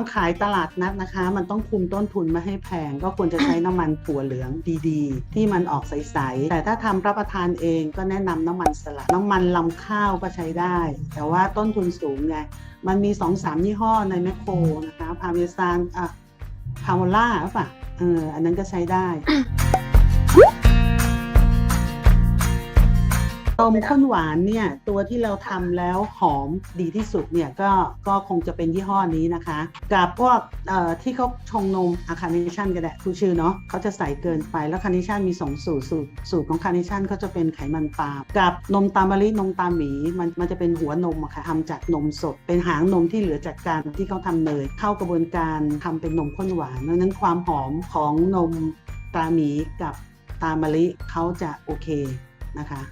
ำขายตลาดนัดนะคะ มันต้องคุมต้นทุนมาให้แพง ก็ควรจะใช้น้ำมันถั่วเหลืองดีๆ ที่มันออกใสๆ แต่ถ้าทำรับประทานเองก็แนะนำน้ำมันสลัดน้ำมันลำข้าวก็ใช้ได้ แต่ว่าต้นทุนสูงไง มันมี 2-3 ยี่ห้อในแมคโครนะคะ พาเมซานอะพาโมล่าหรือเปล่าเอออันนั้นก็ใช้ได้ นมข้นหวานเนี่ยตัวที่เราทำแล้วหอมดีที่สุดเนี่ยก็ก็คงจะเป็นยี่ห้อนี้นะคะ กับพวกที่เขาชงนมอะคาร์เนชั่นก็ได้คูชื่อเนาะเขาจะใส่เกินไปแล้วคาร์เนชั่นมีสองสูตรสูตรสูตรของคาร์เนชั่นก็จะเป็นไขมันปาล์มกับนมตามะลินมตามหมีมันมันจะเป็นหัวนมอะค่ะทำจากนมสด เป็นหางนมที่เหลือจากการที่เขาทำเนยเข้ากระบวนการทำเป็นนมข้นหวานดังนั้นความหอมของนมตาหมีกับตามมะลิเขาจะโอเคนะคะ